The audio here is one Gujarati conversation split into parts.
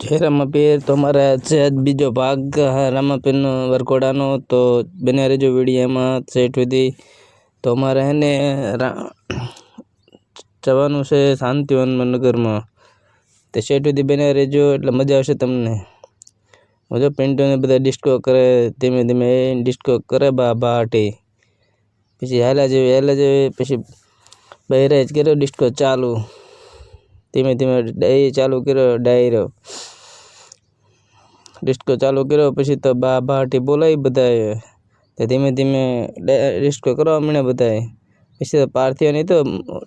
જય રામાપીર તો અમારે છે બીજો ભાગ રામાપીરનો વરકોડાનો તો બને રહેજો વિડીયોમાં સેટ સુધી. તો અમારે એને જવાનું છે શાંતિવન નગરમાં તે સેટ સુધી બને રહેજો, એટલે મજા આવશે તમને. મજો પિન્ટોને બધા ડિસ્કો કરે, ધીમે ધીમે ડિસ્કો કરે બા બાટી. પછી હાલા જેવી હાલા જેવી, પછી બહેરાજ કર્યો ડિસ્કો ચાલુ. ધીમે ધીમે ડાયરી ચાલુ કર્યો, ડાયરો ડિસ્કો ચાલુ કર્યો, પછી તો બા બાટી બોલાવી બધાએ. તે ધીમે ધીમે ડિસ્કો કરવા મળ્યા બધાએ. પછી તો પાર્થિવ નહીં તો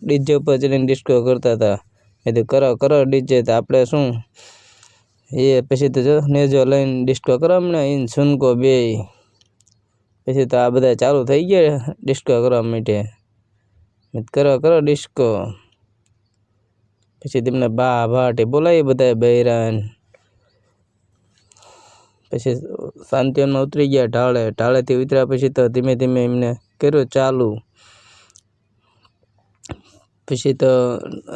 ડીજે ઉપર ચડીને ડિસ્કો કરતા હતા. એ તો કરો કરો ડીજે, તો આપણે શું? એ પછી તો જો નેજો લઈને ડિસ્કો કરો મને ઇન સુનકો બે પછી તો આ બધા ચાલુ થઈ ગયા ડિસ્કો કરવા માટે. કરો કરો ડિસ્કો. પછી તેમને બા, ભાટી બોલાવી બધા બૈરાન. પછી શાંતિવનમાં ઉતરી ગયા ઢાળે. ઢાળેથી ઉતર્યા પછી તો ધીમે ધીમે એમને કર્યું ચાલુ. પછી તો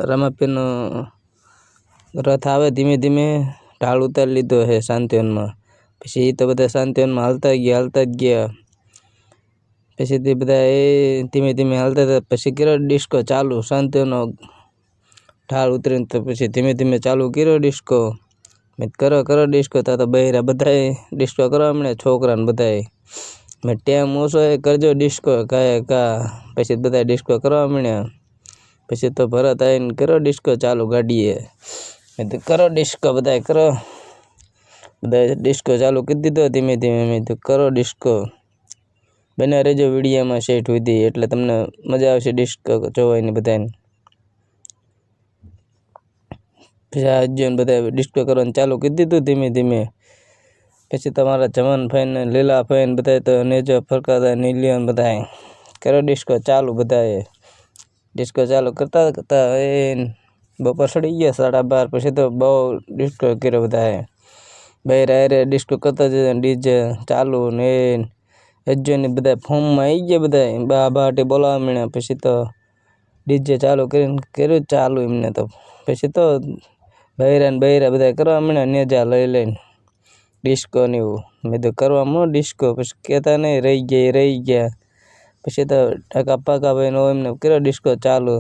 રમાપીરનો રથ આવે ધીમે ધીમે ઢાળ ઉતારી લીધો છે શાંતિવનમાં પછી એ તો બધા શાંતિવનમાં હાલતા ગયા, હાલતા જ ગયા. પછી તે બધા એ ધીમે ધીમે હાલતા હતા. પછી કર્યો ડિસ્કો ચાલુ શાંતિવનો ઢાળ ઉતરીને તો પછી ધીમે ધીમે ચાલુ કર્યો ડિસ્કો મેં કરો કરો ડિસ્કો તા તો બહેરા બધાએ ડિસ્કો કરવા હમણે છોકરાને બધાએ. મેં ટેમ ઓછો એ કરજો ડિસ્કો કાંઈ કા પછી બધા ડિસ્કો કરવા હમણે પછી તો ભરત આવીને કરો ડિસ્કો ચાલુ ગાડીએ. મેં તો કરો ડિસ્કો બધાએ, કરો. બધા ડિસ્કો ચાલુ કરી દીધો, ધીમે ધીમે મેં તો કરો ડિસ્કો બને રહેજો વિડીયોમાં શેઠ સુધી, એટલે તમને મજા આવશે ડિસ્કો જોવાની બધાને. પછી આજ્યોને બધા ડિસ્કો કરવાનું ચાલુ કરી દીધું ધીમે ધીમે. પછી તમારા જવાન ફાઈને લીલા ફાઈને બધા તો નેજો ફરકાતા નીલિયન બધા કરો ડિસ્કો ચાલુ બધાએ. ડિસ્કો ચાલુ કરતા કરતા એ બપોર સડી ગયા સાડા બાર, પછી તો બહુ ડિસ્કો કર્યો બધાએ. બહાર આરે ડિસ્કો કરતા જતા ડીજે ચાલુ ને અજ્જોને બધા ફોર્મમાં આવી ગયા બધા બા બાટી બોલાવા મળ્યા પછી તો ડીજે ચાલુ કરીને કર્યું, ચાલુ એમને તો. પછી તો બૈરા બૈરા બધા કરવા મળ્યા નેજા લઈ લઈને. ડિસ્કો ને એવું. મેં તો કરવા મળો ડિસ્કો, પછી કહેતા નહીં, રહી ગયા રહી ગયા. પછી તો ટકા પાકા ભાઈનો એમને કર્યો, ડિસ્કો ચાલુ.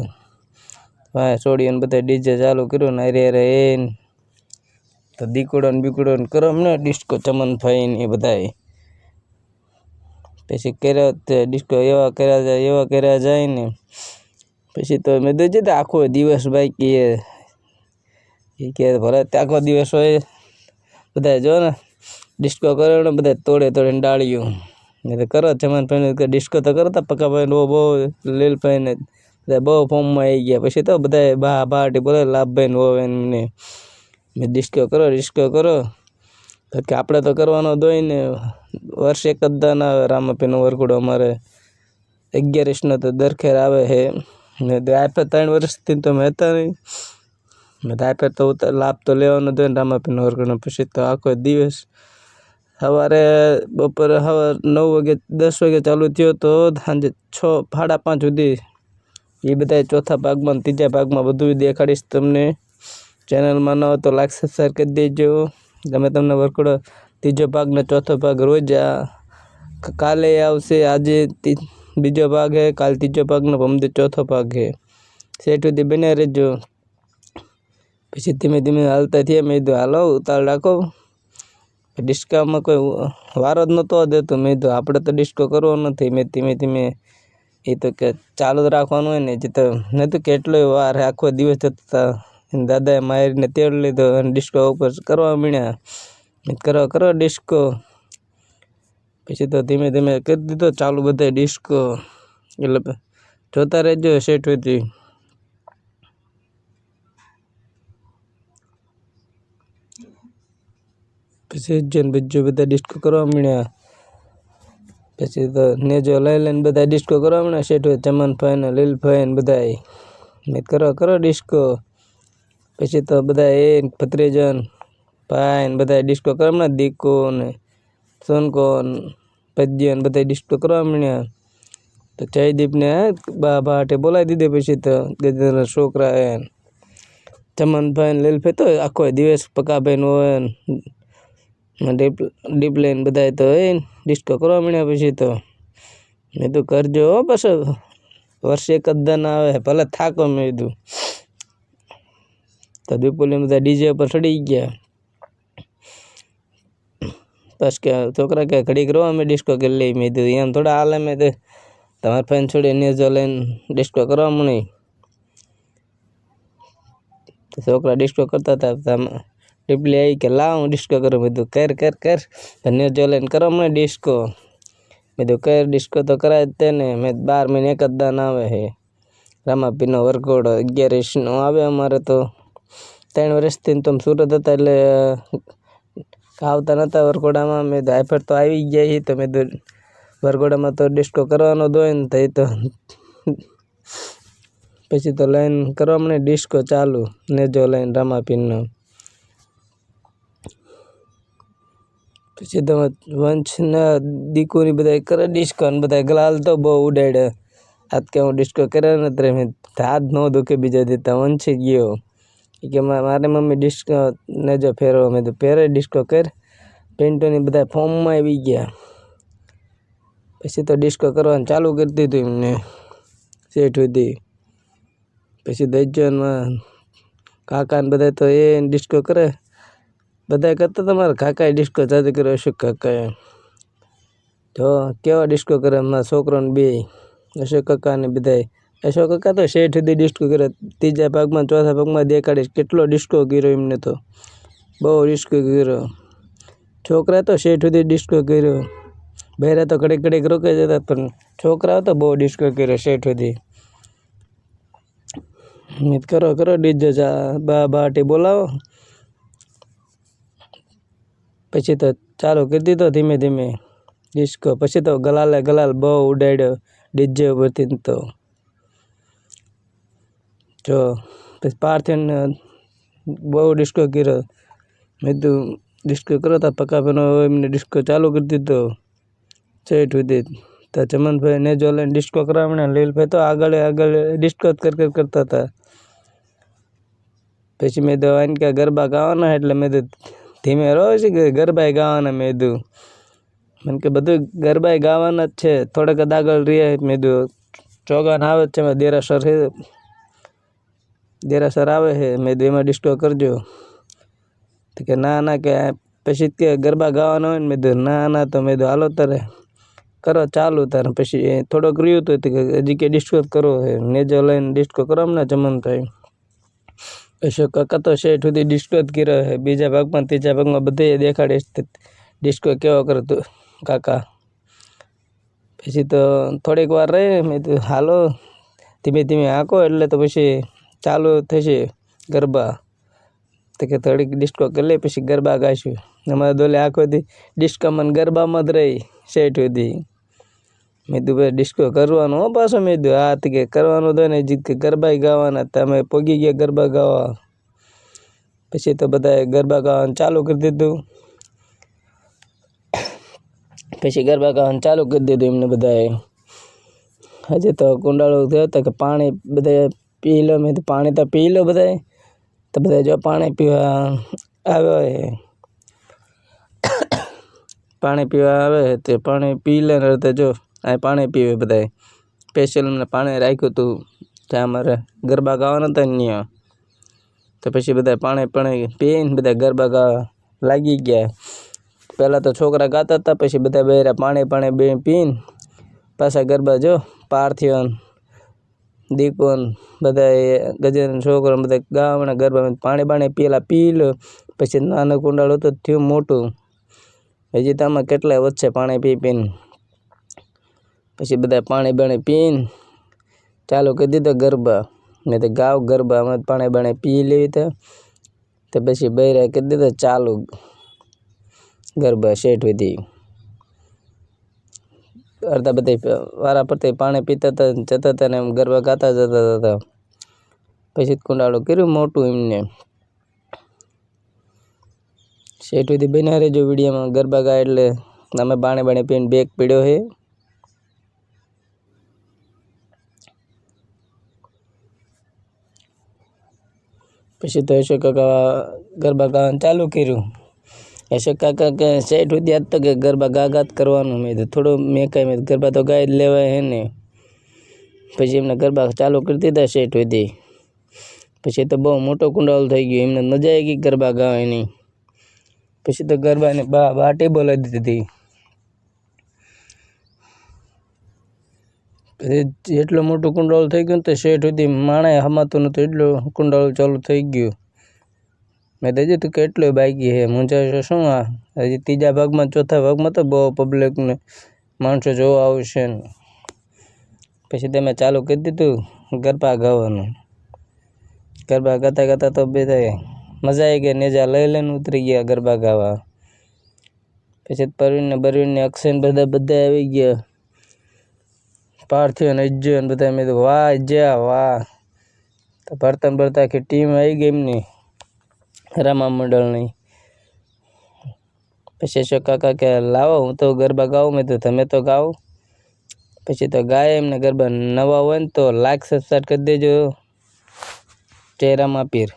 હા છોડીને બધા ડીજે ચાલુ કર્યું ને અરે અરે એ તો દીકડો ને બીકડો ને કરો ને ડિસ્કો ચમન ભાઈ ને એ બધાએ પછી કર્યા ડિસ્કો એવા કર્યા જાય, એવા કર્યા જાય ને. પછી તો મેં તો આખો દિવસ બાકી એ કે ભલે આખો દિવસ હોય બધા જો ને ડિસ્કો કર્યો ને બધા તોડે તોડીને ડાળ્યું. ને તો કરો જમાન ભાઈને ડિસ્કો તો કરતા પકાભાઈ બહુ બહુ લીલભાઈને બધા બહુ ફોર્મમાં આવી ગયા. પછી તો બધા બા, બાટી બોલે, લાભભાઈ ને હોવે ને મેં ડિસ્કો કરો ડિસ્કો કરો. કે આપણે તો કરવાનો દોય ને, વર્ષ એક જ દાન આવે રામાપીનો વરઘોડો અમારે. અગિયારીસનો તો દરખેર આવે છે ને આપે ત્રણ વર્ષથી તો મેં નહીં. મેં આપે તો લાભ તો લેવાનો દો ને રામાપીનો વરઘોડો પછી તો આખો દિવસ સવારે બપોરે સવાર નવ વાગે દસ વાગે ચાલુ થયો તો સાંજે છ સાડા પાંચ સુધી એ બધા ચોથા ભાગમાં ત્રીજા ભાગમાં બધું દેખાડીશ તમને ચેનલમાં ન હોય તો લાઈક સબસ્ક્રાઈબ કરી દેજો તમે તમને વરઘોડો ત્રીજો ભાગ ને ચોથો ભાગ રોજ કાલે આવશે આજે બીજો ભાગ હે કાલ ત્રીજો ભાગનો પમદે ચોથો ભાગ હે સેટ સુધી બને રહેજો પછી ધીમે ધીમે હાલતા થયા. મેં કીધું, હાલો, ઉતાર રાખો. ડિસ્કામાં કોઈ વારો જ નહોતો દેતો. મેં કીધું, આપણે તો ડિસ્કો કરવો નથી. મેં ધીમે ધીમે એ તો કે ચાલુ જ રાખવાનું હોય ને, જે તો નહોતું કેટલોય વાર આખો દિવસ જતા દાદાએ મારીને તેડ લીધો અને ડિસ્કો ઉપર કરવા માંડ્યા. કરો કરો ડિસ્કો. પછી તો ધીમે ધીમે કરી દીધો, ચાલુ બધા ડિસ્કો. એટલે જોતા રહેજો, શેઠ સુધી. પછી જન બીજું બધા ડિસ્કો કરવા મળ્યા. પછી તો નેજો લઈ લઈને બધા ડિસ્કો કરવા મળ્યા. શેઠ ચમનભાઈ ને લીલભાઈ ને બધા મેં કરો કરો ડિસ્કો પછી તો બધા એ ભત્રીજન, ભાઈ ને બધા ડિસ્કો કરવા મળ્યા. દીકો ને સોનકો પદ્ય ને બધા ડિસ્કો કરવા માંડ્યા તો જયદીપને બા ભાટે બોલાવી દીધે. પછી તો ગજેન્દ્ર છોકરા એ ચમનભાઈ ને લીલભાઈ તો આખો દિવસ પકાભાઈ નું હોય ને ડીપ ડીપ લઈને બધાએ તો એ ડિસ્કો કરવા મળ્યા પછી તો મેં તો કરજો બસ વર્ષે એક જ દાન આવે, ભલે થાકો મેં કીધું. તો વિપુલી બધા ડીજે પર ચડી ગયા. બસ કે, છોકરા કે ઘડીક રહો અમે ડિસ્કો કરી લઈ મેં કીધું, એમ થોડા હાલે મેં તો તમારા ફેન છોડી નેજો લઈને ડિસ્કો કરવા મળી છોકરા ડિસ્કો કરતા હતા ટીપલી આવી કે લાવ, હું ડિસ્કો કરું. મેં કર કર કર. નેજો લઈને કરો મને ડિસ્કો કીધું, કર ડિસ્કો તો કરાય જ તે ને. મેં બાર મહિને એક જ દાન આવે છે રામાપીનો વરઘોડો અગિયારીસનો આવે અમારે તો. ત્રણ વર્ષથી તો સુરત હતા એટલે આવતા નહોતા વરઘોડામાં. મેં તો તો આવી ગયા છે તો મેં તો વરઘોડામાં તો ડિસ્કો કરવાનો દોય ને એ તો પછી તો લાઈન કરવા મને ડિસ્કો ચાલુ. નેજો લાઈન રામાપીરનો પછી તો વંશના દીકુની બધા કરે ડિસ્કો ને બધા ગલાલ તો બહુ ઉડાડે. આજ કે હું ડિસ્કો કરે નથી મેં હાથ ન દુખે બીજા દેતા વંશી ગયો. કે મારે મમ્મી ડિસ્કો નેજો ફેરવો મેં તો ફેરે ડિસ્કો કર. પેન્ટોની બધા ફોર્મમાં આવી ગયા. પછી તો ડિસ્કો કરવાનું ચાલુ કરી દીધું એમને શેઠ સુધી. પછી દજ્જનમાં કાકાને બધા તો એ ડિસ્કો કરે. બધા કરતા તમારા કાકાએ ડિસ્કો જાતે કર્યો અશોક કાકાએ? જો કેવા ડિસ્કો કરે મારા છોકરોને બે અશોક કાકાને ને બધાય. અશોક કાકા તો શેઠ સુધી ડિસ્કો કર્યો ત્રીજા ભાગમાં, ચોથા ભાગમાં દેખાડીશ કેટલો ડિસ્કો કર્યો એમને તો. બહુ ડિસ્કો કર્યો. છોકરા તો શેઠ સુધી ડિસ્કો કર્યો. બહેરા તો ઘડીક ઘડીક રોકાઈ જતા, પણ છોકરાઓ તો બહુ ડિસ્કો કર્યો શેઠ સુધી. કરો કરો ડીજે ચા બા બાટી બોલાવો. પછી તો ચાલુ કરી દીધો ધીમે ધીમે. ડિસ્કો પછી તો ગલાલે ગલાલ બહુ ઉડાડ્યો. ડીજે ઉપરથી તો. જો, પછી પાર્થિવને બહુ ડિસ્કો કર્યો. મેં કીધું ડિસ્કો કરો પકા પેનો એમને ડિસ્કો ચાલુ કરી દીધો. છેઠ સુધી. તો ચમનભાઈ ને જો લઈને ડિસ્કો કરાવીને લીલભાઈ તો આગળ આગળ ડિસ્કો જ કર કરતા હતા. પછી મેં તો આને ક્યાં ગરબા ગાવાના એટલે મેં તો ધીમે રોજ ગરબાય ગાવાના મેં કીધું મને કે બધું ગરબાએ ગાવાના જ છે. થોડાક જ આગળ રહે મેં ચોગાન આવે છે. એમાં દેરાસર છે દેરાસર આવે છે મેં કીધું એમાં ડિસ્કો કરજો. તો કે ના ના, કે પછી કે ગરબા ગાવાના હોય ને મેં કીધું ના ના, તો મેં કીધું હાલો તારે. કરો ચાલુ તારે. પછી થોડોક રહ્યું હતું કે હજી કે ડિસ્કો કરો નેજો લઈને ડિસ્કો કરો ને ચમન થાય અશોક કાકા તો શેઠ સુધી ડિસ્કો જ કર્યો છે. બીજા ભાગમાં ત્રીજા ભાગમાં બધે દેખાડીશ ડિસ્કો કેવો કરો તું કાકા. પછી તો થોડીક વાર રહે, મેં તો હાલો, ધીમે ધીમે હાંકો એટલે તો પછી ચાલુ થશે ગરબા. તો કે થોડીક ડિસ્કો કરી લે, પછી ગરબા ગાઈશું અમારે દોલે આખો દી ડિસ્કોમાં ગરબામાં જ રહી શેઠ સુધી. મેં કીધું, ભાઈ ડિસ્કો કરવાનું હો પાછો. મેં કીધું, હા કે કરવાનું તો ને જીત કે ગરબાય ગાવાના તમે પોગી ગયા ગરબા ગાવા. પછી તો બધાએ ગરબા ગાવાનું ચાલુ કરી દીધું. પછી ગરબા ગાવાનું ચાલુ કરી દીધું એમને બધાએ. હજી તો કુંડાળો થયો હતો કે પાણી બધાએ પી લો, મેં તો પાણી તો પી લો બધાએ. તો બધા જો પાણી પીવા આવ્યો છે પાણી પીવા આવે તે પાણી પી લે ને જો આ પાણી પીવે બધાએ. સ્પેશિયલ અમને પાણી રાખ્યું હતું ત્યાં અમારે ગરબા ગાવાના હતા ત્યાં. તો પછી બધા પાણી પાણી પીને બધા ગરબા ગાવા લાગી ગયા. પહેલાં તો છોકરા ગાતા હતા, પછી બધા બહેરા પાણી પાણી બે પીને પાછા ગરબા જો પાર્થિવન દીપન બધા ગજેન્દ્ર છોકરો બધા ગાવાના ગરબા પાણી પાણી પીલા પી લો પછી નાનો કુંડાળું તો થયું મોટું. હજી તો આમાં કેટલાય વચ્ચે પાણી પી પીને. પછી બધા પાણી બાણી પીને ચાલુ કરી દીધો ગરબા. મેં તો ગાવ ગરબા અમે પાણી બાણી પી લેવી તો. તો પછી બૈરા કરી દીધો ચાલુ ગરબા શેઠ સુધી. અડધા બધા વારા પરથી પાણી પીતા હતા જતા હતા ને એમ ગરબા ગાતા જતા હતા પછી કુંડાળું કર્યું મોટું એમને. શેઠ સુધી બન્યા રહેજો વિડીયોમાં ગરબા ગાય એટલે અમે બાણે બાણે પીને બેગ પીડ્યો છે પછી તો અશોક કાકા ગરબા ગાવાનું ચાલુ કર્યું. અશોક કાકા કે સેઠ સુધી તો કે ગરબા ગા ગાત કરવાનું મેં કીધું. થોડું મેં કાંઈ મેં ગરબા તો ગાઈ જ લેવાય હે ને. પછી એમને ગરબા ચાલુ કરી દીધા શેઠ સુધી પછી તો બહુ મોટો કુંડાલ થઈ ગયો. એમને મજા આવી ગઈ ગરબા ગાવાની. પછી તો ગરબાને બા બાટી બોલાવી દીધી. પછી એટલું મોટું કુંડાળું થઈ ગયું ને તો શેઠ સુધી માણે હમાતું નહોતું એટલું કુંડાળું ચાલુ થઈ ગયું. મેં તો હજી તો કેટલું બાકી છે? મુંજાશે શું આ? હજી ત્રીજા ભાગમાં, ચોથા ભાગમાં તો બહુ પબ્લિકને માણસો જોવા આવશે ને. પછી તમે ચાલુ કરી દીધું, ગરબા ગાવાનું. ગરબા ગાતા ગાતા તો બધા મજા આવી ગઈ, નેજા લઈ લઈને ઉતરી ગયા ગરબા ગાવા. પછી પરવીનને, બરવીનને અક્ષયને બધા બધા આવી ગયા. પાર્થિવ અને અજ્જુ અને બધા મેં કીધું વાહ જ્યા વાહ. તો ભરતા ભરતા આખી ટીમ આવી ગઈ એમની, રામા મંડળની. પછી અશોક કાકા કે લાવો, હું તો ગરબા ગાઉં, મેં તો તમે તો ગાઓ. પછી તો ગાય એમને ગરબા નવા હોય ને તો લાઈક સબસ્ક્રાઈબ કરી દેજો. જય રામા પીર